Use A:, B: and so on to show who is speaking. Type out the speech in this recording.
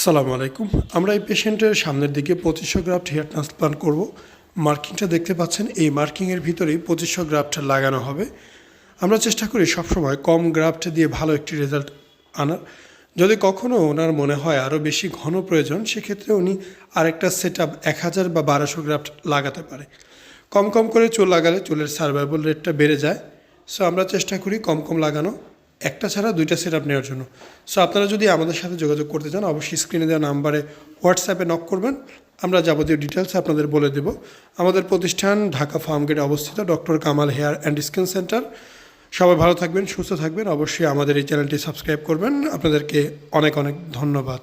A: আসসালামু আলাইকুম। আমরা এই পেশেন্টের সামনের দিকে পঁচিশশো গ্রাফট হেয়ার ট্রান্সপ্লান্ট করব। মার্কিংটা দেখতে পাচ্ছেন, এই মার্কিংয়ের ভিতরেই পঁচিশশো গ্রাফট লাগানো হবে। আমরা চেষ্টা করি সবসময় কম গ্রাফট দিয়ে ভালো একটি রেজাল্ট আনার। যদি কখনও ওনার মনে হয় আরও বেশি ঘন প্রয়োজন, সেক্ষেত্রে উনি আরেকটা সেট আপ এক হাজার বা বারোশো গ্রাফট লাগাতে পারে। কম কম করে চুল লাগালে চুলের সার্ভাইভাল রেটটা বেড়ে যায়। সো আমরা চেষ্টা করি কম কম লাগানো। একটা ছাড়া দুইটা সেট আপ নেওয়ার জন্য। সো আপনারা যদি আমাদের সাথে যোগাযোগ করতে চান, অবশ্যই স্ক্রিনে দেওয়া নাম্বারে হোয়াটসঅ্যাপে নক করবেন। আমরা যাবতীয় ডিটেলস আপনাদের বলে দেব। আমাদের প্রতিষ্ঠান ঢাকা ফার্মগেটে অবস্থিত doctor Kamal hair and skin centre সবাই ভালো থাকবেন, সুস্থ থাকবেন। অবশ্যই আমাদের এই চ্যানেলটি সাবস্ক্রাইব করবেন। আপনাদেরকে অনেক অনেক ধন্যবাদ।